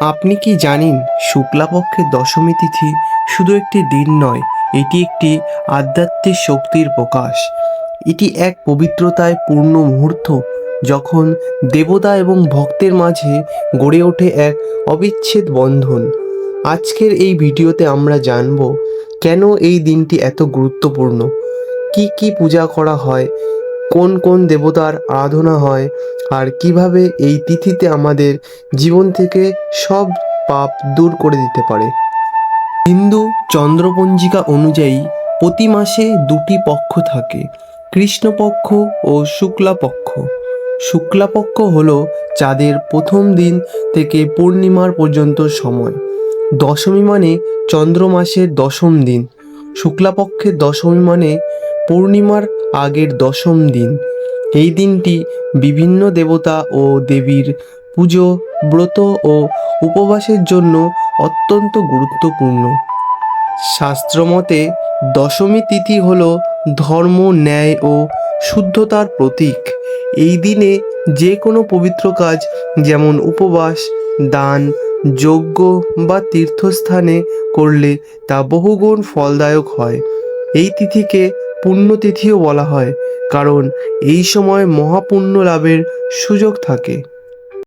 আপনি কি জানেন শুক্লাপক্ষের দশমী তিথি শুধু একটি দিন নয়, এটি একটি আধ্যাত্মিক শক্তির প্রকাশ। এটি এক পবিত্রতায় পূর্ণ মুহূর্ত যখন দেবতা এবং ভক্তের মাঝে গড়ে ওঠে এক অবিচ্ছেদ বন্ধন। আজকের এই ভিডিওতে আমরা জানব কেন এই দিনটি এত গুরুত্বপূর্ণ? কি কি পূজা করা হয়? কোন কোন দেবতার আরাধনা হয় আর কীভাবে এই তিথিতে আমাদের জীবন থেকে সব পাপ দূর করে দিতে পারে। হিন্দু চন্দ্রপঞ্জিকা অনুযায়ী প্রতি মাসে দুটি পক্ষ থাকে, কৃষ্ণপক্ষ ও শুক্লাপক্ষ। শুক্লাপক্ষ হলো চাঁদের প্রথম দিন থেকে পূর্ণিমার পর্যন্ত সময়। দশমী মানে চন্দ্র মাসের দশম দিন। শুক্লাপক্ষের দশমী মানে পূর্ণিমার আগের দশম দিন। এই দিনটি বিভিন্ন দেবতা ও দেবীর পুজো, ব্রত ও উপবাসের জন্য অত্যন্ত গুরুত্বপূর্ণ। শাস্ত্রমতে দশমী তিথি হল ধর্ম, ন্যায় ও শুদ্ধতার প্রতীক। এই দিনে যে কোনো পবিত্র কাজ, যেমন উপবাস, দান, যজ্ঞ বা তীর্থস্থানে করলে তা বহুগুণ ফলদায়ক হয়। এই তিথিকে পুণ্যতিথিও বলা হয়, কারণ এই সময় মহাপুণ্য লাভের সুযোগ থাকে।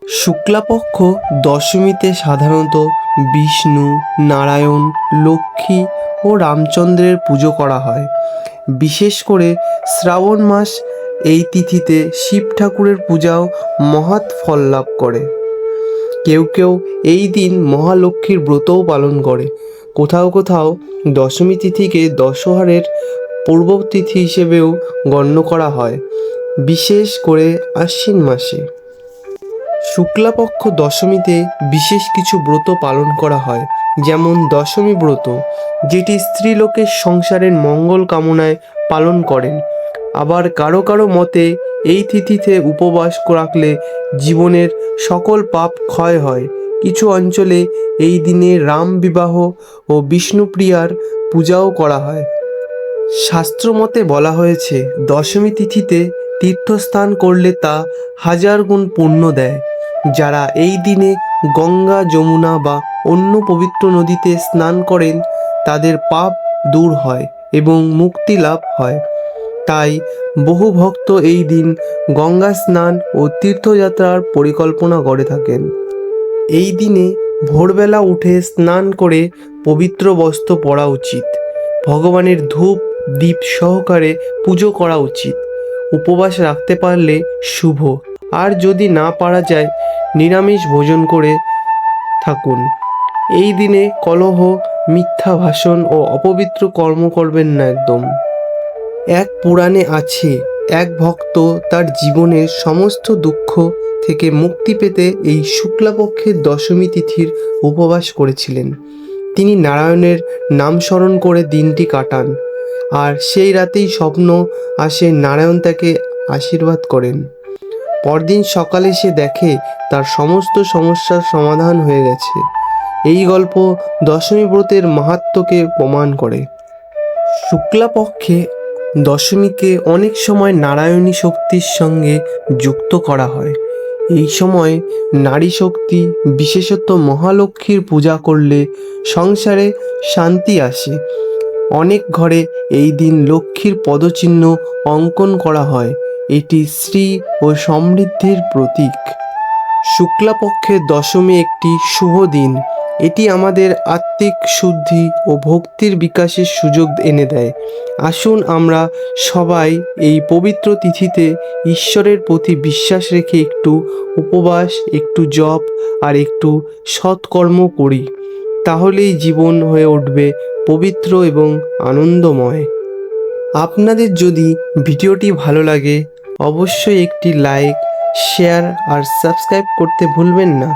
শুক্লাপক্ষ দশমীতে সাধারণত বিষ্ণু, নারায়ণ, লক্ষ্মী ও রামচন্দ্রের পুজো করা হয়। বিশেষ করে শ্রাবণ মাস এই তিথিতে শিব ঠাকুরের পূজাও মহৎ ফল লাভ করে। কেউ কেউ এই দিন মহালক্ষ্মীর ব্রতও পালন করে। কোথাও কোথাও দশমী তিথিকে দশহারের পূর্বতিথি হিসেবেও গণ্য করা হয়, বিশেষ করে আশ্বিন মাসে। শুক্লাপক্ষ দশমীতে বিশেষ কিছু ব্রত পালন করা হয়, যেমন দশমী ব্রত, যেটি স্ত্রীলোকের সংসারের মঙ্গল কামনায় পালন করেন। আবার কারও কারও মতে, এই তিথিতে উপবাস রাখলে জীবনের সকল পাপ ক্ষয় হয়। কিছু অঞ্চলে এই দিনে রাম বিবাহ ও বিষ্ণুপ্রিয়ার পূজাও করা হয়। শাস্ত্রমতে বলা হয়েছে, দশমী তিথিতে তীর্থস্থান করলে তা হাজার গুণ পুণ্য দেয়। যারা এই দিনে গঙ্গা, যমুনা বা অন্য পবিত্র নদীতে স্নান করেন, তাদের পাপ দূর হয় এবং মুক্তি লাভ হয়। তাই বহু ভক্ত এই দিন গঙ্গা স্নান ও তীর্থযাত্রার পরিকল্পনা করে থাকেন। এই দিনে ভোরবেলা উঠে স্নান করে পবিত্র বস্ত্র পরা উচিত। ভগবানের ধূপ দীপ সহকারে পুজো করা উচিত। উপবাস রাখতে পারলে শুভ। আর যদি না পারা যায়, নিরামিষ ভোজন করে থাকুন। এই দিনে কলহ, মিথ্যা ভাষণ ও অপবিত্র কর্ম করবেন না একদম। এক পুরাণে আছে, এক ভক্ত তার জীবনের সমস্ত দুঃখ থেকে মুক্তি পেতে এই শুক্লাপক্ষের দশমী তিথির উপবাস করেছিলেন। তিনি নারায়ণের নাম স্মরণ করে দিনটি কাটান। আর সেই রাতেই স্বপ্ন আসে নারায়ণ তাকে আশীর্বাদ করেন। পরদিন সকালে সে দেখে তার সমস্ত সমস্যার সমাধান হয়ে গেছে। এই গল্প দশমী ব্রতের মাহাত্ম্যকে প্রমাণ করে। শুক্লাপক্ষে দশমীকে অনেক সময় নারায়ণী শক্তির সঙ্গে যুক্ত করা হয়। এই সময় নারী শক্তি, বিশেষত মহালক্ষ্মীর পূজা করলে সংসারে শান্তি আসে। অনেক ঘরে এই দিন লক্ষ্মীর পদচিহ্ন অঙ্কন করা হয়। এটি শ্রী ও সমৃদ্ধির প্রতীক। শুক্লাপক্ষের দশমী একটি শুভ দিন। এটি আমাদের আত্মিক শুদ্ধি ও ভক্তির বিকাশের সুযোগ এনে দেয়। আসুন আমরা সবাই এই পবিত্র তিথিতে ঈশ্বরের প্রতি বিশ্বাস রেখে একটু উপবাস, একটু জপ আর একটু সৎকর্ম করি। তাহলেই জীবন হয়ে উঠবে পবিত্র এবং আনন্দময়। আপনাদের যদি ভিডিওটি ভালো লাগে, অবশ্যই একটি লাইক, শেয়ার আর সাবস্ক্রাইব করতে ভুলবেন না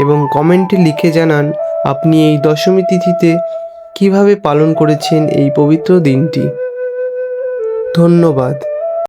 এবং কমেন্টে লিখে জানান আপনি এই দশমী তিথিতে কীভাবে পালন করেছেন এই পবিত্র দিনটি। ধন্যবাদ।